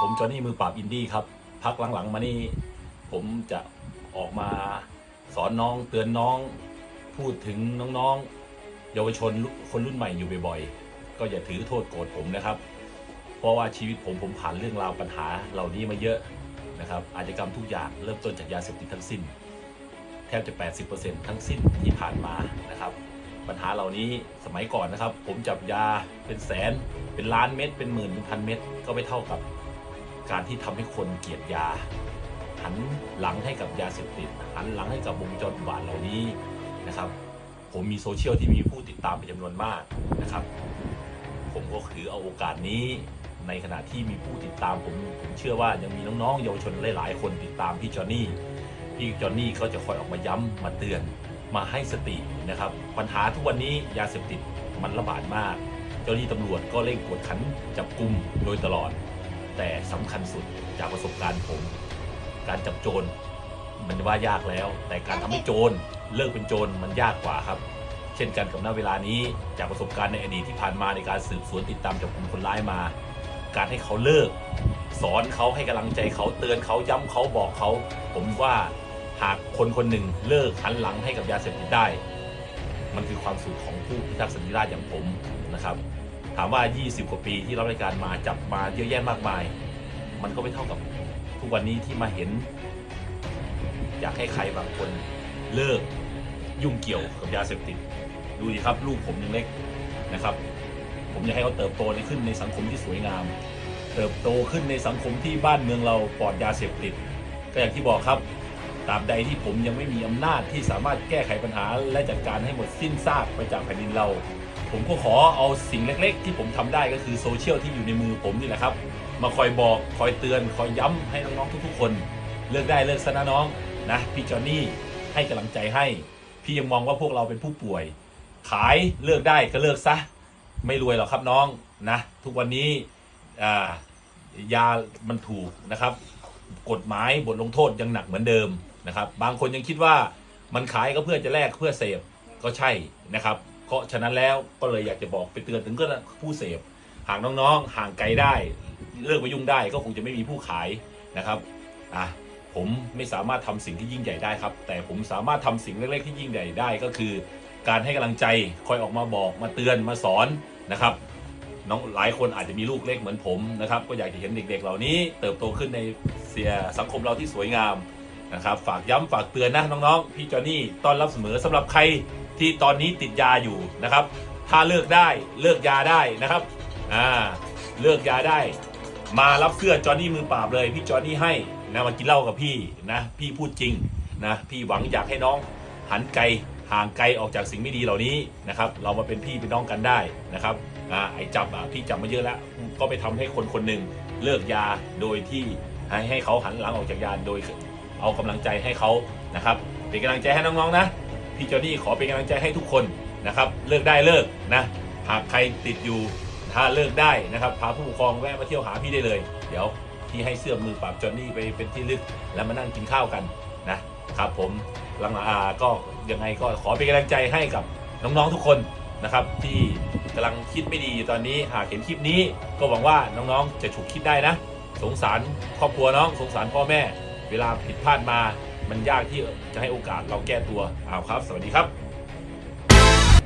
ผมจอห์นนี่มือปราบอินดี้ครับ พักหลังๆมานี่ผมจะออกมาสอนน้องเตือนน้อง พูดถึงน้องๆ เยาวชนคนรุ่นใหม่อยู่บ่อยๆ ก็อย่าถือโทษโกรธผมนะครับ เพราะว่าชีวิตผมผมผ่านเรื่องราวปัญหาเหล่านี้มาเยอะนะครับอาชญากรรมทุกอย่างเริ่มต้นจากยาเสพติดทั้งสิ้น แทบจะ 80%ทั้งสิ้นที่ผ่านมานะครับ ปัญหาเหล่านี้สมัยก่อนนะครับ ผมจับยาเป็นแสนเป็นล้านเม็ดเป็นหมื่นเป็นพันเม็ดก็ไม่เท่ากับการที่ทำให้คนเกลียดยา หันหลังให้กับยาเสพติดหันหลังให้กับวงจรบาทเหล่านี้นะครับ ผมมีโซเชียลที่มีผู้ติดตามเป็นจำนวนมากนะครับ ผมก็ถือเอาโอกาสนี้ ในขณะที่มีผู้ติดตามผมผมเชื่อว่ายังมีน้องๆเยาวชนหลายๆ คนติดตามพี่จอห์นนี่พี่จอห์นนี่เขาจะคอยออกมาย้ำมาเตือน มาให้สตินะครับ ปัญหาทุกวันนี้ยาเสพติดมันระบาดมาก เจ้าหน้าที่ตำรวจก็เร่งกวดขันจับกลุ่มโดยตลอด แต่สำคัญสุดจากประสบการณ์ผม การจับโจรมันว่ายากแล้ว แต่การทำให้โจรเลิกเป็นโจรมันยากกว่าครับ เช่นกันกับณเวลานี้จากประสบการณ์ในอดีตที่ผ่านมาในการสืบสวนติดตามจับกลุ่มคนร้ายมา การให้เขาเลิก สอนเขาให้กำลังใจเขาเตือนเขาย้ำเขาบอกเขา ผมว่า หากคนคนหนึ่งเลิกหันหลังให้กับยาเสพติดได้ มันคือความสุขของผู้พิทักษ์สันติราษฎร์อย่างผมนะครับ ถามว่า 20 กว่าปีที่รับราชการมาจับมาเยอะแยะมากมาย มันก็ไม่เท่ากับทุกวันนี้ที่มาเห็น อยากให้ใครบางคนเลิกยุ่งเกี่ยวกับยาเสพติด ดูดิครับลูกผมยังเล็กนะครับ ผมอยากให้เขาเติบโตขึ้นในสังคมที่สวยงาม เติบโตขึ้นในสังคมที่บ้านเมืองเราปลอดยาเสพติด ก็อย่างที่บอกครับ ตราบใดที่ผมยังไม่มีอำนาจที่สามารถแก้ไขปัญหา และจัดการให้หมดสิ้นซากไปจากแผ่นดินเรา ผมก็ขอเอาสิ่งเล็ก ๆ ที่ผมทำได้ก็คือโซเชียลที่อยู่ในมือผมนี่แหละครับ มาคอยบอกคอยเตือนคอยย้ำให้น้องๆทุกๆ คน เลิกได้เลิกซะนะน้องนะพี่จอนนี่ให้กำลังใจให้ พี่ยังมองว่าพวกเราเป็นผู้ป่วย ขายเลิกได้ก็เลิกซะ ไม่รวยหรอกครับน้องนะทุกวันนี้ยามันถูกนะครับ กฎหมายบทลงโทษยังหนักเหมือนเดิม นะครับ บางคนยังคิดว่ามันขายก็เพื่อจะแลกเพื่อเสพก็ใช่นะครับเพราะฉะนั้นแล้วก็เลยอยากจะบอกไปเตือนถึงก็ผู้เสพหากน้องๆ ห่างไกลได้เลิกไปยุ่งได้ก็คงจะไม่มีผู้ขายนะครับอะผมไม่สามารถทำสิ่งที่ยิ่งใหญ่ได้ครับ แต่ผมสามารถทำสิ่งเล็กๆที่ยิ่งใหญ่ได้ก็คือ การให้กำลังใจคอยออกมาบอกมาเตือนมาสอนนะครับน้องหลายคนอาจจะมีลูกเล็กเหมือนผมนะครับ ก็อยากจะเห็นเด็ก ๆ เหล่านี้ เติบโตขึ้นในเสียสังคมเราที่สวยงาม นะครับฝากย้ำฝากเตือนนะน้องๆพี่จอห์นี่ต้อนรับเสมอสำหรับใครที่ตอนนี้ติดยาอยู่นะครับ ถ้าเลิกได้เลิกยาได้นะครับอ่าเลิกยาได้ มารับเสื้อจอห์นี่มือปราบเลย พี่จอห์นี่ให้นะมากินเหล้ากับพี่นะพี่พูดจริงนะพี่หวังอยากให้น้องหันไกลห่างไกลออกจากสิ่งไม่ดีเหล่านี้นะครับ เรามาเป็นพี่เป็นน้องกันได้นะครับอ่าไอ้จับอะพี่จับมาเยอะแล้ว ก็ไปทำให้คนคนหนึ่งเลิกยาโดยที่ให้ให้เขาหันหลังออกจากยาโดย เอากำลังใจให้เขานะครับเป็นกำลังใจให้น้องๆนะพี่จอห์นี่ขอเป็นกำลังใจให้ทุกคนนะครับเลิกได้เลิกนะหากใครติดอยู่ถ้าเลิกได้นะครับพาผู้ปกครองแวะมาเที่ยวหาพี่ได้เลย เดี๋ยวพี่ให้เสื้อมือปราบจอนนี่ไปเป็นที่ลึกแล้วมานั่งกินข้าวกันนะครับผมหลังอาก็ยังไงก็ขอเป็นกำลังใจให้กับน้องๆทุกคนนะครับที่กำลังคิดไม่ดีอยู่ตอนนี้หากเห็นคลิปนี้ก็หวังว่าน้องๆจะฉุกคิดได้นะ สงสารครอบครัวน้องสงสารพ่อแม่ เวลาผิดพลาดมา มันยากที่จะให้โอกาสเราแก้ตัวเอาครับ สวัสดีครับ